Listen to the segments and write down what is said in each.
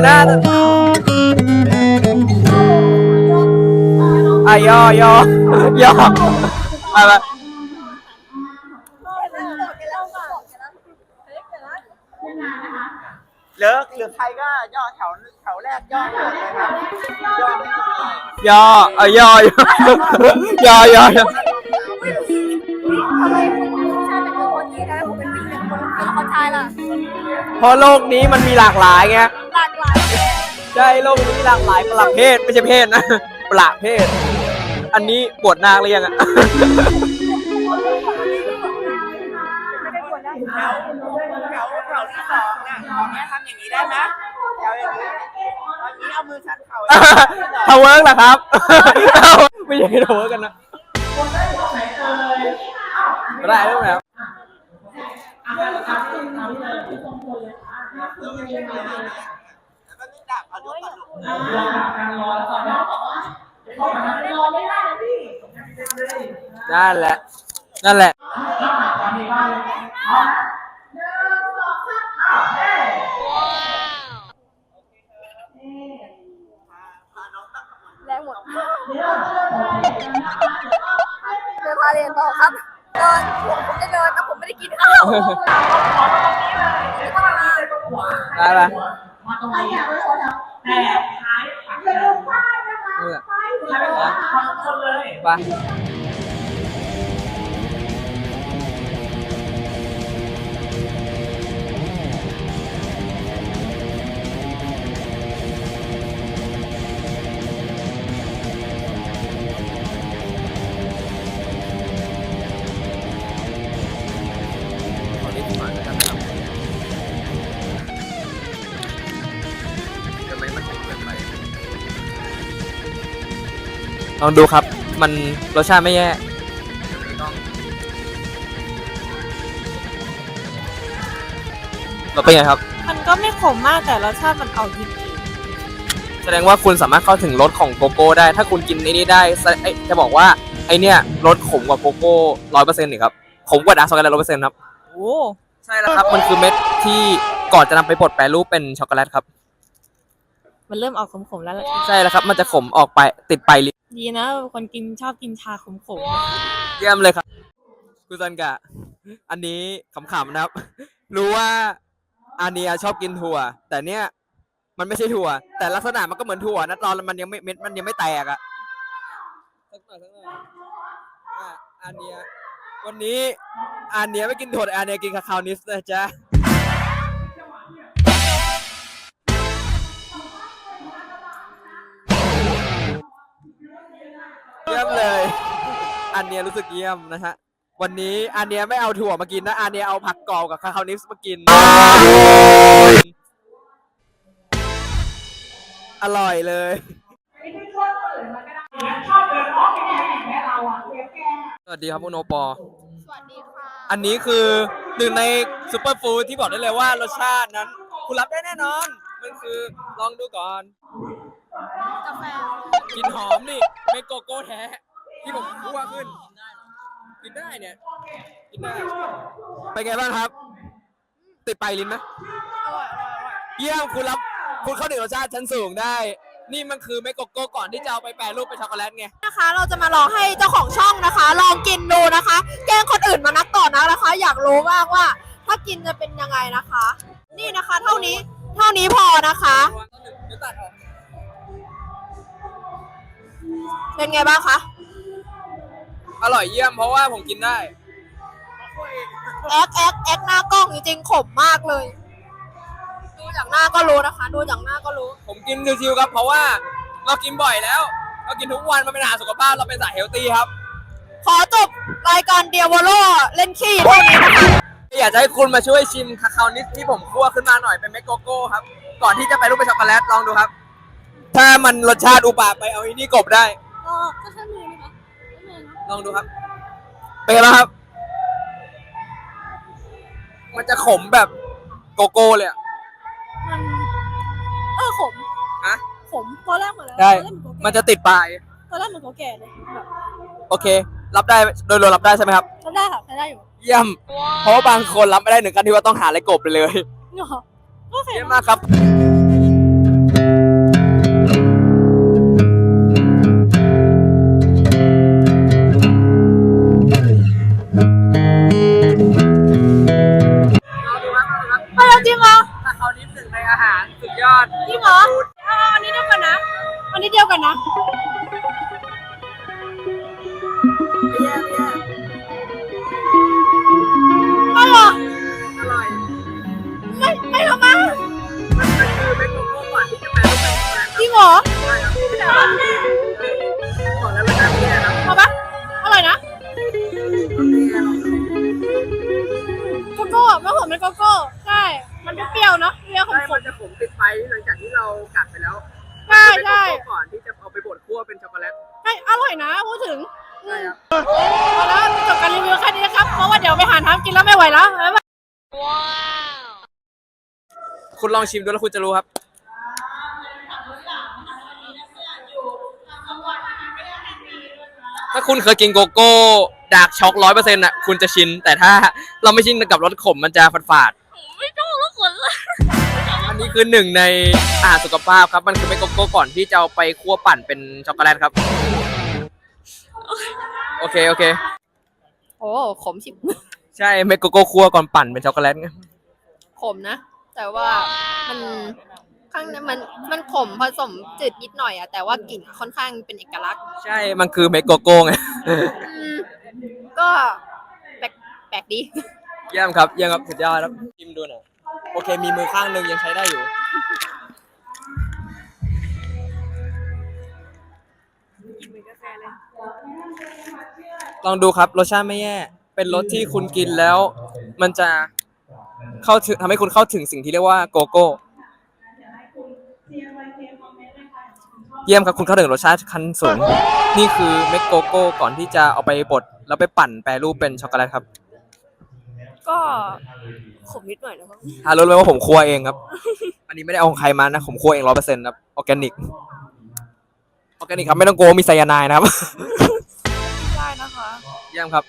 อยู่นะอะย่อย่อย่อไปไปเหลือเหลือใครก็ย่อแถวแถวแรกย่อเลยครับย่อเลยย่อเออย่อย่อย่อย่อย่อทำไมคุณชาติเป็นคนนี้นะผมเป็นผู้หญิงคนเขาชายล่ะเพราะโลกนี้มันมีหลากหลายไง ใช่โลกนี้มีหลากหลายประเภทไม่ใช่เพศนะประเภท อันนี้บวชนางหรือยังอะไม่ได้ปวดได้แถวแถวแถวที่สองน่ะแม่ทำอย่างนี้ได้ไหมแถวอย่างนี้ตอนนี้เอามือชันเข่าทาวเวิร์กเหรอครับ ไม่ใช่ทาวเวิร์กกันนะได้รูปไหนครับ แล้วก็นี่ดับเอา ดูก่อนดูนั่นแหละ นั่นแหละแรงหมดเดินพาเรียนต่อครับเดินผมผมจะเดินแต่ผมไม่ได้กินข้าวได้ปะนั่น แหละไปขอ ลองดูครับ มันรสชาติไม่แย่เราเป็นไงครับ มันก็ไม่ขมมากแต่รสชาติมันเอาจริงแสดงว่าคุณสามารถเข้าถึงรสของโกโก้ได้ ถ้าคุณกินไอ้นี้ได้แสเอ้ยจะบอกว่าไอเนี้ยรสขมกว่าโกโก้ร้อยเปอร์เซ็นต์นี่ครับ ขมกว่าดาร์กช็อกโกแลตร้อยเปอร์เซ็นต์ครับ โอ้ใช่แล้วครับ มันคือเม็ดที่ก่อนจะนำไปบดแปรรูปเป็นช็อกโกแลตครับ มันเริ่มออกขมๆแล้วล่ะใช่แล้วครับ มันจะขมออกไปติดไปลิ้น ดีนะคนกินชอบกินชาขมเยี่ยมเลยครับคุณซันกะ อันนี้ขำๆนะครับ รู้ว่าอาเนียชอบกินถั่ว แต่เนี้ยมันไม่ใช่ถั่ว แต่ลักษณะมันก็เหมือนถั่วนะตอนมันยังไม่เม็ดมันยังไม่แตกอะสักหน่อยสักหน่อยอะอาเนียวันนี้อาเนียไม่กินถั่วแต่อาเนียกินคาคาวนิสนะจ๊ะ เยี่ยมเลย อันเนียรู้สึกเยี่ยมนะฮะ วันนี้อันเนียไม่เอาถั่วมากินนะ อันเนียเอาผักกรอบกับคาคาวนิสมากิน อร่อยเลย สวัสดีครับคุณโอปอ สวัสดีค่ะอันนี้คือหนึ่งในซูเปอร์ฟู้ดที่บอกได้เลยว่ารสชาตินั้น คุณรับได้แน่นอน มันคือลองดูก่อน กาแฟกลินหอมนี่ไม่โกโก้แท้ ที่ผมพูดว่าขึ้น กินได้เนี่ย กินได้เป็นไงบ้างครับ ติดไปลิ้นไหมอร่อยอร่อยอร่อยเยี่ยมคุณรับคุณเข้าถึงรสชาติชั้นสูงได้ นี่มันคือไม่โกโก้ก่อนที่จะเอาไปแปรรูปเป็นช็อกโกแลตไง นะคะ เราจะมาลองให้เจ้าของช่องนะคะ ลองกินดูนะคะ แกล้งคนอื่นมานักต่อนะนะคะ อยากรู้มากว่า ถ้ากินจะเป็นยังไงนะคะ นี่นะคะ เท่านี้เท่านี้พอนะคะเดี๋ยวตัดออก เป็นไงบ้างคะอร่อยเยี่ยมเพราะว่าผมกินได้ แอคแอคแอคหน้ากล้องจริงๆขมมากเลย ดูจากหน้าก็รู้นะคะ ดูจากหน้าก็รู้ ผมกินชิวๆครับ เพราะว่าเรากินบ่อยแล้ว เรากินทุกวันมันเป็นอาหารสุขภาพเราเป็นสายเฮลตี้ครับ ขอจบรายการเดียวโลเล่นขี้เท่านี้นะคะอยากจะให้คุณมาช่วยชิมคาคาวนิสที่ผมคั่วขึ้นมาหน่อยเป็นเมกโกโก้ครับ ก่อนที่จะไปรูปเป็นช็อกโกแลตลองดูครับ ถ้ามันรสชาติอุปาไปเอาอันนี้กบได้ ก็ก็ใช่มือนะคะลองดูครับ เป็นไงบ้างครับ มันจะขมแบบโกโก้เลยอะมันเออขมฮะ ขมตอนแรกเหมือนได้ ตอนแรกเหมือนโกมันแก่จะติดปลาย ตอนแรกเหมือนโกแก่เลยแบบโอเค รับได้โดยรวมรับได้ใช่ไหมครับ ทำได้ค่ะทำได้อยู่เยี่ยม เพราะว่าบางคนรับไม่ได้หนึ่งกันที่ว่าต้องหาอะไรกบไปเลยเหรอโอเคเยี่ยมมากครับ อาหารสุดยอดจริงเหรอเอาอันนี้เดียวกันนะ อันนี้เดียวกันนะ ไม่หรออร่อยไม่ไม่ก็ก็ก็จริงเหรออร่ายนะเอาปะอร่อยนะกโก้มะเขือมันกโก้ ใช่ มันเปรี้ยวเนาะ เปรี้ยวขใช่มมันจะขมติดไปหลังจากที่เรากัดไปแล้วๆใช่ใช่เป็นโกโก้ก่อนที่จะเอาไปบดคั่วเป็นช็อกโกแลตใช่อร่อยนะพูดถึงใช่ครับ พอแล้วจบการรีวิวแค่นี้นะครับ เพราะว่าเดี๋ยวไปหาทำกินแล้วไม่ไหวแล้วบ๊ายบาย คุณลองชิมดูแล้วคุณจะรู้ครับ ถ้าคุณเคยกินโกโก้ดาร์กช็อกร้อยเปอร์เซ็นต์อะ คุณจะชิน แต่ถ้าเราไม่ชินกับรสขมมันจะฝาดฝาดๆ นนี้คือหนึ่งในอาหารสุขภาพครับ มันคือเมกโกโก้ก่อนที่จะเอาไปคั่วปั่นเป็นช็อกโกแลตครับ โอเคโอเค โอ้ขมชิบใช่เมกโกโก้คั่วก่อนปั่นเป็นช็อกโกแลตไงขมนะ แต่ว่ามันข้างในมันมันขมผสมจืดนิดหน่อยอะแต่ว่ากลิ่นค่อนข้างเป็นเอกลักษณ์ใช่มันคือเมกโกโก้ไงอืมก็แปลกแปลกดี เยี่ยมครับเยี่ยมครับสุดยอดครับชิมดูหน่อย โอเค มีมือข้างหนึ่งยังใช้ได้อยู่ลองดูครับรสชาติไม่แย่ เป็นรสที่คุณกินแล้ว มันจะเข้าถึงทำให้คุณเข้าถึงสิ่งที่เรียกว่าโกโก้ เยี่ยมครับคุณเข้าถึงรสชาติขั้นสูง นี่คือเม็กโกโก้ก่อนที่จะเอาไปบดแล้วไปปั่นแปรรูปเป็นช็อกโกแลตครับ ก็ขมนิดหน่อยนะครับฮารู้ไหมว่าผมคั่วเองครับ อันนี้ไม่ได้เอาของใครมานะผมคั่วเองร้อยเปอร์เซ็นต์ครับออร์แกนิกออร์แกนิกครับไม่ต้องโกลัวมีไซยาไนด์นะครับ ได้นะคะ เยี่ยมครับ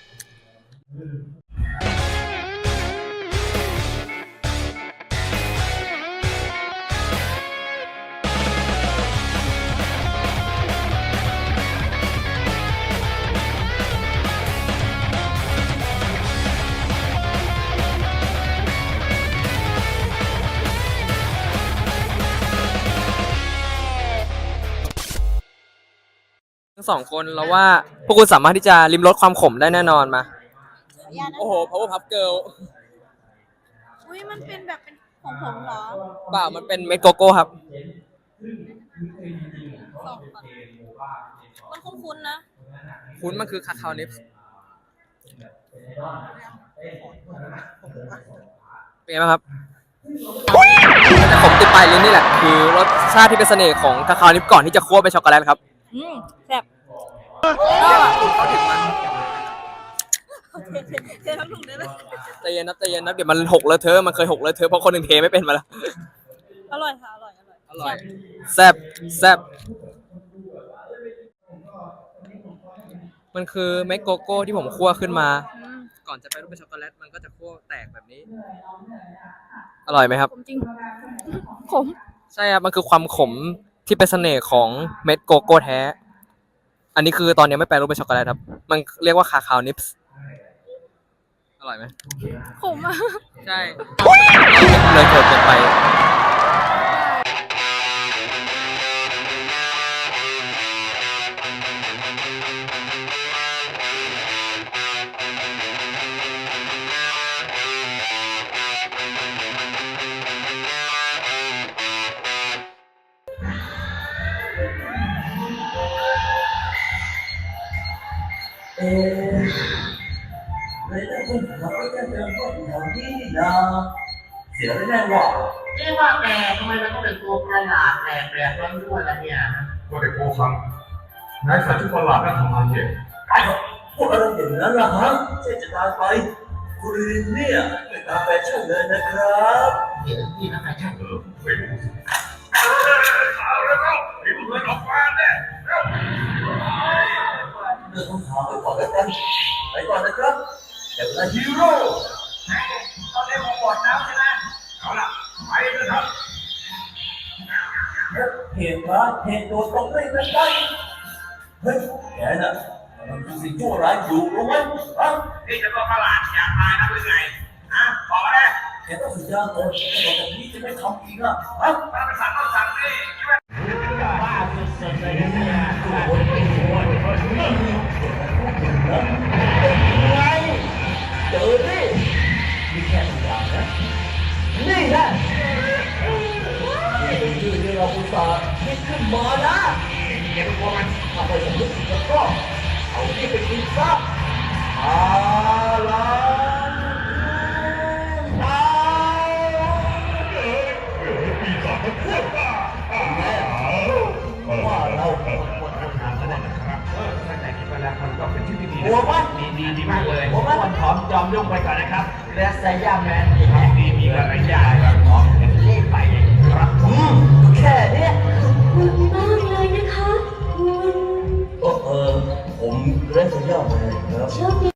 สองคนเราว่าพวกคุณสามารถที่จะริมรสความขมได้แน่นอนมา โอ้โห power puff girl อุ้ยมันเป็นแบบเป็นของผมเหรอเปล่ามันเป็นเมกโกโก้ครับมันคุ้นๆนะคุณมันคือคาคานิปส์เป็นไงบ้างครับผมติดปลายลิ้นนี่แหละ คือรสชาติที่เป็นเสน่ห์ของคาคานิปส์ก่อนที่จะคั่วเป็นช็อกโกแลตครับ อืมแซ่บ เขาถึงมันเททั้งถุงได้เลยใจเย็นนะใจเย็นนะเดี๋ยวมันหกเลอะเทอะมันเคยหกเลอะเทอะเพราะคนหนึ่งเทไม่เป็นมาแล้วอร่อยค่ะ อร่อย อร่อย อร่อยแซ่บแซ่บมันคือเมกโกโก้ที่ผมคั่วขึ้นมา ก่อนจะไปรูปเป็นช็อกโกแลตมันก็จะคั่วแตกแบบนี้ อร่อยไหมครับ ขมจริง ขม ใช่ครับ มันคือความขมที่เป็นเสน่ห์ของเม็ดโกโก้แท้ อันนี้คือตอนนี้ไม่แปลรูปเป็นช็อกโกแลตครับ มันเรียกว่าคาคาวนิปส์อร่อยไหมขมอะใช่เลยเกิดเกินไป เสียแน่ๆว่าเรียกว่าแกทำไมมันต้องเป็นตัวประหลาดแปลกๆร้อนด้วยล่ะเนี่ยก็เด็กโกคังนายใส่ชุดประหลาดนั่นทำไมเนี่ยพูดอะไรอย่างนั้นล่ะฮะเจ๊จะตายไปคุณลินเนี่ยไม่ตามแฟชั่นเลยนะครับเดี๋ยวนี่นะแฟชั่นเออไม่รู้เอาแล้วเข้ารีบเงินออกมาเนี่ยเรื่องของข่าวไปก่อนแล้วกันไปก่อนนะครับเดี๋ยวนะฮีโร่ตอนนี้ผมหมดแล้ ตุร้ายเหตุโดนตรงนี้ไม่ได้เฮ้ยแกน่ะมันคือสิ่งชั่วร้ายอยู่รู้ไหมฮะนี่จะตัวประหลาดอยากตายนะหรือไงฮะบอกมาเลยแกต้องสัญญาก่อนแต่บอกแบบนี้จะไม่ทำอีกอะฮะถ้าเป็นสัตว์ต้องสั่งนี่ใช่ไหมบ้าไปีศาจมันพูดว่าว่าเราควรทำงานแล้วนะครับเออถ้าใจคิดไปแล้วมันก็เป็นชื่อที่ดีหัวมันดีดีดีมากเลยหัวมันวันพร้อมยอมยุ่งไปก่อนนะครับและไซย่าแมนครับดีมีอะไรยากครับขอรีบไปครับอืมแค่เนี้ยคุณมากเลยนะคะคุณเออเออผมและไซย่าแมนครับโชคดี